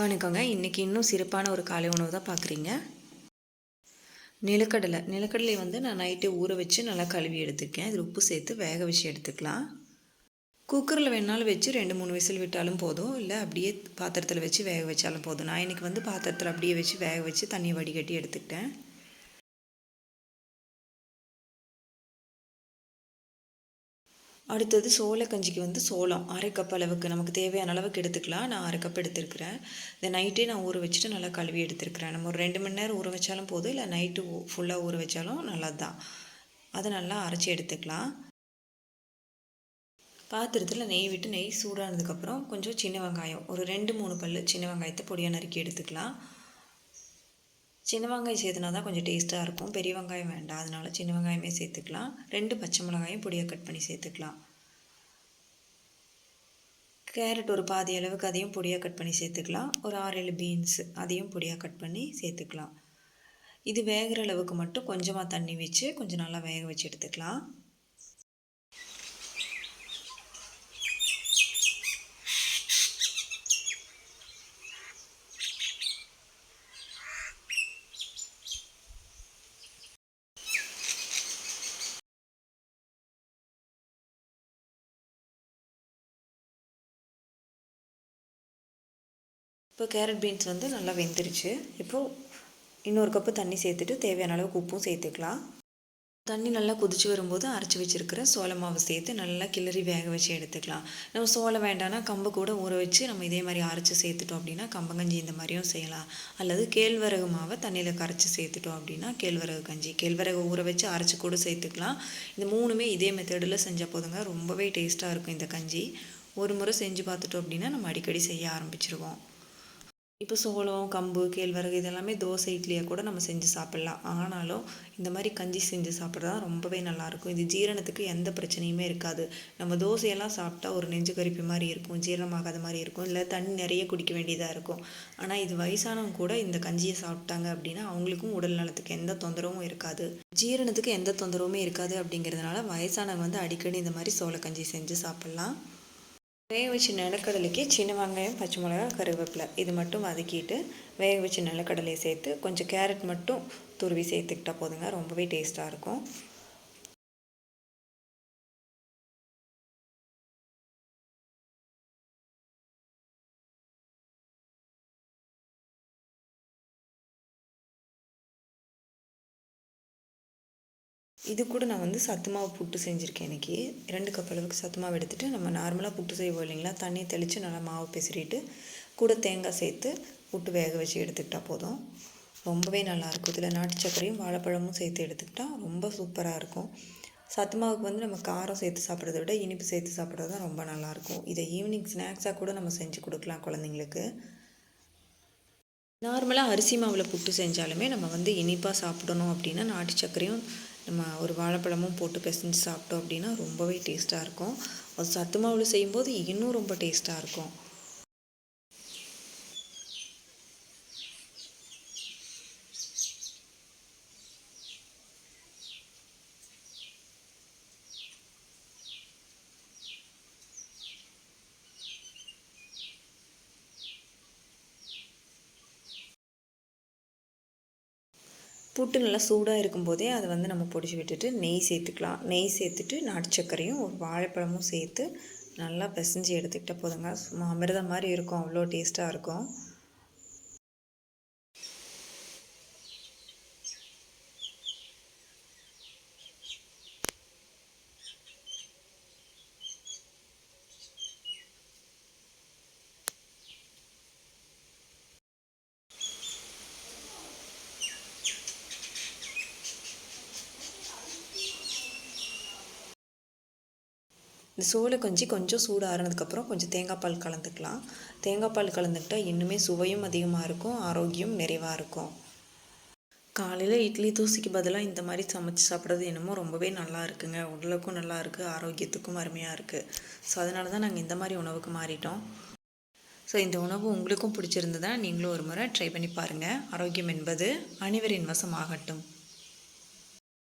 வணக்கங்க. இன்றைக்கி இன்னும் சிறப்பான ஒரு காலை உணவு தான் பார்க்குறீங்க நிலக்கடலை. நிலக்கடலை வந்து நான் நைட்டு ஊற வச்சு நல்லா கழுவி எடுத்துருக்கேன். இதில் உப்பு சேர்த்து வேக வச்சு எடுத்துக்கலாம். குக்கரில் வேணாலும் வச்சு ரெண்டு மூணு விசில் விட்டாலும் போதும். இல்லை அப்படியே பாத்திரத்தில் வச்சு வேக வச்சாலும் போதும். நான் இன்றைக்கி வந்து பாத்திரத்தில் அப்படியே வச்சு வேக வச்சு தண்ணியை வடிகட்டி எடுத்துக்கிட்டேன். அடுத்தது சோள கஞ்சிக்கு வந்து சோளம். அரை கப் அளவுக்கு. நமக்கு தேவையான அளவுக்கு எடுத்துக்கலாம். நான் அரை கப் எடுத்துருக்கிறேன். இந்த நைட்டே நான் ஊற வச்சுட்டு நல்லா கழுவி எடுத்துருக்குறேன். நம்ம ஒரு ரெண்டு மணி நேரம் ஊற வச்சாலும் போதும். இல்லை நைட்டு ஃபுல்லாக ஊற வச்சாலும் நல்லது தான் அதை நல்லா அரைச்சி எடுத்துக்கலாம். பாத்திரத்தில் நெய் விட்டு நெய் சூடானதுக்கப்புறம் கொஞ்சம் சின்ன வெங்காயம். ஒரு ரெண்டு மூணு பல் சின்ன வெங்காயத்தை பொடியாக நறுக்கி எடுத்துக்கலாம். சின்ன வெங்காயம் சேர்த்துனா தான் கொஞ்சம் டேஸ்ட்டாக இருக்கும். பெரிய வெங்காயம் வேண்டாம். அதனால் சின்ன வெங்காயமே சேர்த்துக்கலாம். ரெண்டு பச்சை மிளகாயும் பொடியாக கட் பண்ணி சேர்த்துக்கலாம். கேரட் ஒரு பாதி அளவுக்கு அதையும் பொடியாக கட் பண்ணி சேர்த்துக்கலாம். ஒரு ஆறு ஏழு பீன்ஸ் அதையும் பொடியாக கட் பண்ணி சேர்த்துக்கலாம். இது வேகிற அளவுக்கு மட்டும் கொஞ்சமாக தண்ணி வச்சு கொஞ்சம் நல்லா வேக வச்சு எடுத்துக்கலாம். இப்போ கேரட் பீன்ஸ் வந்து நல்லா வெந்துருச்சு. இப்போது இன்னொரு கப்பு தண்ணி சேர்த்துட்டு தேவையான அளவுக்கு உப்பும் சேர்த்துக்கலாம். தண்ணி நல்லா கொதிச்சு வரும்போது அரைச்சி வச்சுருக்கிற சோள மாவு சேர்த்து நல்லா கிளறி வேக வச்சு எடுத்துக்கலாம். நம்ம சோளம் வேண்டாம்னா கம்பு கூட ஊற வச்சு நம்ம இதே மாதிரி அரைச்சி சேர்த்துட்டோம் அப்படின்னா கம்பங்கஞ்சி இந்த மாதிரியும் செய்யலாம். அல்லது கேழ்வரகு மாவை தண்ணியில் கரைச்சி சேர்த்துட்டோம் அப்படின்னா கேழ்வரகு கஞ்சி கேழ்வரகு ஊற வச்சு அரைச்சி கூட சேர்த்துக்கலாம். இந்த மூணுமே இதே மெத்தடில் செஞ்சால் போதுங்க. ரொம்பவே டேஸ்ட்டாக இருக்கும் இந்த கஞ்சி. ஒரு முறை செஞ்சு பார்த்துட்டோம் அப்படின்னா நம்ம அடிக்கடி செய்ய ஆரம்பிச்சிருவோம். இப்போ சோளம் கம்பு கேழ்வரகு இதெல்லாமே தோசை இட்லியாக கூட நம்ம செஞ்சு சாப்பிட்லாம். ஆனாலும் இந்த மாதிரி கஞ்சி செஞ்சு சாப்பிட்றது தான் ரொம்பவே நல்லாயிருக்கும். இது ஜீரணத்துக்கு எந்த பிரச்சனையுமே இருக்காது. நம்ம தோசையெல்லாம் சாப்பிட்டா ஒரு நெஞ்சு கரிப்பு மாதிரி இருக்கும் ஜீரணமாகாத மாதிரி இருக்கும் இல்லை தண்ணி நிறைய குடிக்க வேண்டியதாக இருக்கும். ஆனால் இது வயசானவங்க கூட இந்த கஞ்சியை சாப்பிட்டாங்க அப்படின்னா அவங்களுக்கும் உடல் நலத்துக்கு எந்த தொந்தரவும் இருக்காது. ஜீரணத்துக்கு எந்த தொந்தரவுமே இருக்காது அப்படிங்கிறதுனால வயசானவங்க வந்து அடிக்கடி இந்த மாதிரி சோள கஞ்சி செஞ்சு சாப்பிட்லாம். வேக வச்ச நிலக்கடலைக்கு சின்ன வெங்காயம் பச்சை மிளகா கருவேப்பிலை. இது மட்டும் வதக்கிட்டு வேக வச்ச நிலக்கடலையை சேர்த்து கொஞ்சம் கேரட் மட்டும் துருவி சேர்த்துக்கிட்டா போதுங்க. ரொம்பவே டேஸ்ட்டாக இருக்கும். இது கூட நான் வந்து சத்து மாவு புட்டு செஞ்சுருக்கேன் இன்றைக்கி ரெண்டு கப் அளவுக்கு சத்து மாவு எடுத்துகிட்டு நம்ம நார்மலாக புட்டு செய்வோம் இல்லைங்களா? தண்ணி தெளித்து நல்லா மாவு பிசிறிட்டு கூட தேங்காய் சேர்த்து புட்டு வேக வச்சு எடுத்துக்கிட்டால் போதும். ரொம்பவே நல்லாயிருக்கும் இதில் நாட்டு சர்க்கரையும் வாழைப்பழமும் சேர்த்து எடுத்துக்கிட்டால் ரொம்ப சூப்பராக இருக்கும். சத்து மாவுக்கு வந்து நம்ம காரம் சேர்த்து சாப்பிட்றத விட இனிப்பு சேர்த்து சாப்பிட்றது தான் ரொம்ப நல்லாயிருக்கும் இதை ஈவினிங் ஸ்நாக்ஸாக கூட நம்ம செஞ்சு கொடுக்கலாம் குழந்தைங்களுக்கு. நார்மலாக அரிசி மாவில் புட்டு செஞ்சாலுமே நம்ம வந்து இனிப்பாக சாப்பிடணும் அப்படின்னா நாட்டு சர்க்கரையும் நம்ம ஒரு வாழைப்பழமும் போட்டு பிசைஞ்சு சாப்பிட்டோம் அப்படின்னா ரொம்பவே டேஸ்ட்டாக இருக்கும். அது சத்து மாவில் செய்யும்போது இன்னும் ரொம்ப டேஸ்ட்டாக இருக்கும். புட்டு நல்லா சூடாக இருக்கும்போதே அதை வந்து நம்ம பொடிச்சு விட்டுட்டு நெய் சேர்த்துக்கலாம். நெய் சேர்த்துட்டு நாட்டு சர்க்கரையும் ஒரு வாழைப்பழமும் சேர்த்து நல்லா பிசைஞ்சு எடுத்துக்கிட்டால் போதுங்க. சும்மா அமிர்தம் மாதிரி இருக்கும். அவ்வளோ டேஸ்ட்டாக இருக்கும். இந்த சோலை கஞ்சி கொஞ்சம் சூடு ஆறுனதுக்கப்புறம் கொஞ்சம் தேங்காய் பால் கலந்துக்கலாம். தேங்காய் பால் கலந்துக்கிட்டால் இன்னுமே சுவையும் அதிகமாக இருக்கும் ஆரோக்கியம் நிறைவாக இருக்கும். காலையில் இட்லி தூசிக்கு பதிலாக இந்த மாதிரி சமைச்சு சாப்பிட்றது என்னமோ ரொம்பவே நல்லா இருக்குங்க. உடலுக்கும் நல்லா இருக்குது ஆரோக்கியத்துக்கும் அருமையாக இருக்குது ஸோ அதனால தான் நாங்கள் இந்த மாதிரி உணவுக்கு மாறிட்டோம். ஸோ இந்த உணவு உங்களுக்கும் பிடிச்சிருந்ததா நீங்களும் ஒரு முறை ட்ரை பண்ணி பாருங்கள் ஆரோக்கியம் என்பது அனைவரின் வசம் ஆகட்டும்